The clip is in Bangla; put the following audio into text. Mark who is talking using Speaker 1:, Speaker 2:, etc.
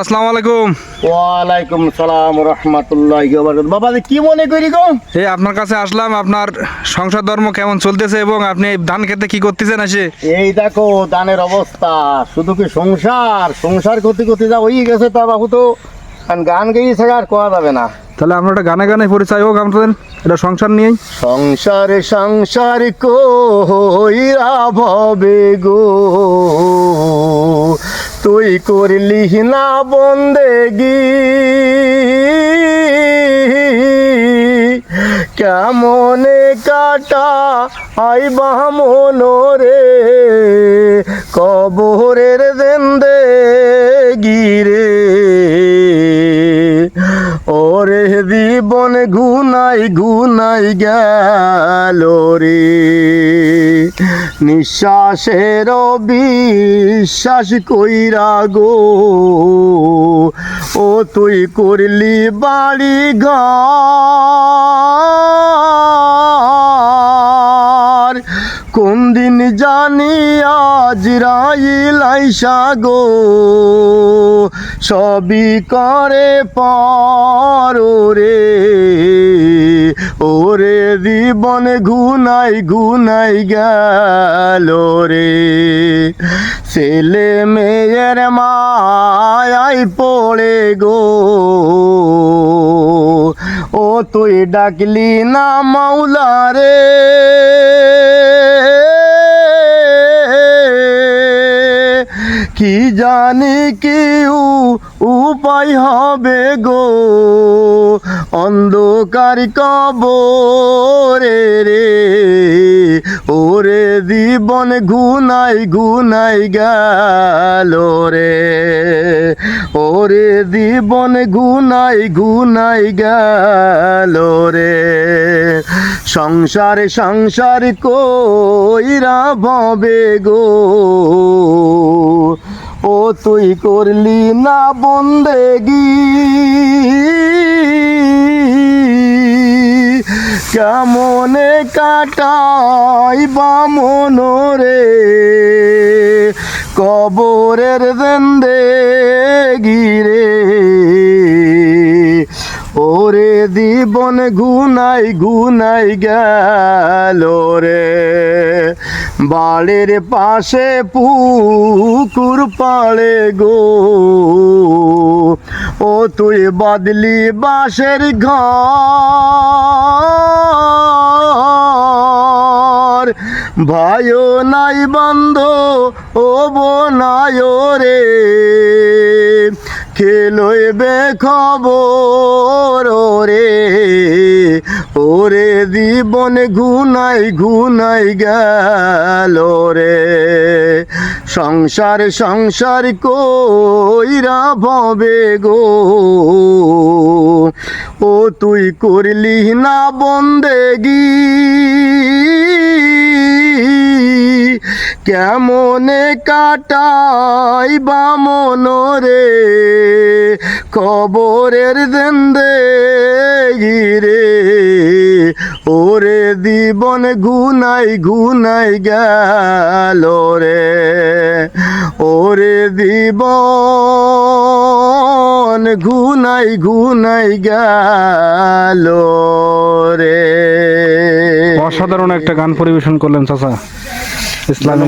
Speaker 1: আসসালামু আলাইকুম।
Speaker 2: ওয়ালাইকুম সালাম রহমতুল্লাহ বাবা কি মনে করি গো?
Speaker 1: এই আপনার কাছে আসলাম আপনার সংসার ধর্ম কেমন চলতেছে এবং আপনি ধান খেতে কি করতেছেন
Speaker 2: এই দেখো দানের অবস্থা। শুধু কি সংসার? সংসার করতে করতে যা গেছে তা বাবু তো গান গেয়ে ছাড়া আর কোয়া যাবে না।
Speaker 1: তাহলে আমরা একটা গানে গানে পরিচয় হোক আমাদের এটা সংসার নিয়েই।
Speaker 2: সংসার সংসার কইরা ভবে গো তুই করলি না বন্দেগি। কেমনে কাটা আইবা মনোরে কবরের দেন্দে গিরে ওরে জীবন গুনাই গুনাই গেল রে নিঃশ্বাসের বিশ্বাস কইরা গো। ও তুই করলি বাড়ি ঘর। কোন দিন জানি আজ রাইলাইসা গো। সবই করে পারো ওরে জীবন ঘুনাই ঘুনাই গেল রে। ছেলে মেয়ের মায়াই পড়ে গো। ও তুই ডাকলি না মাওলা রে। কি জানি কি উপায় হবে গো। অন্ধকার কবরে রে। ওরে জীবন গুনাই গুনাই গেল রে। ওরে জীবন গুনাই গুনাই গেল রে। সংসার সংসার কইরা ভবে গো। ও তুই করলি না বন্দেগি। কেমনে কাটাই বা রে কবরের দেন্দে গিরে জীবন গুনাই গুনাই গেল রে। বাড়ির পাশে পুকুর পাড়ে গো। ও তুই বদলি বাঁশের ঘর। ভাইও নাই বন্ধ, ও বোনায় রে। খেলইবে খবর রে ওরে জীবন ঘুনাই গুনাই গেল রে। সংসার সংসার কইরা ভবে গো। ও তুই করলি না বন্দেগি। কেমনে কাটাই বা মনোরে? কবরের দেন্দে গিরে ওরে জীবন গুনাই গুনাই গেল রে। ওরে জীবন গুনাই গুনাই গেল রে।
Speaker 1: অসাধারণ একটা গান পরিবেশন করলেন চাচা। Bis
Speaker 2: dann.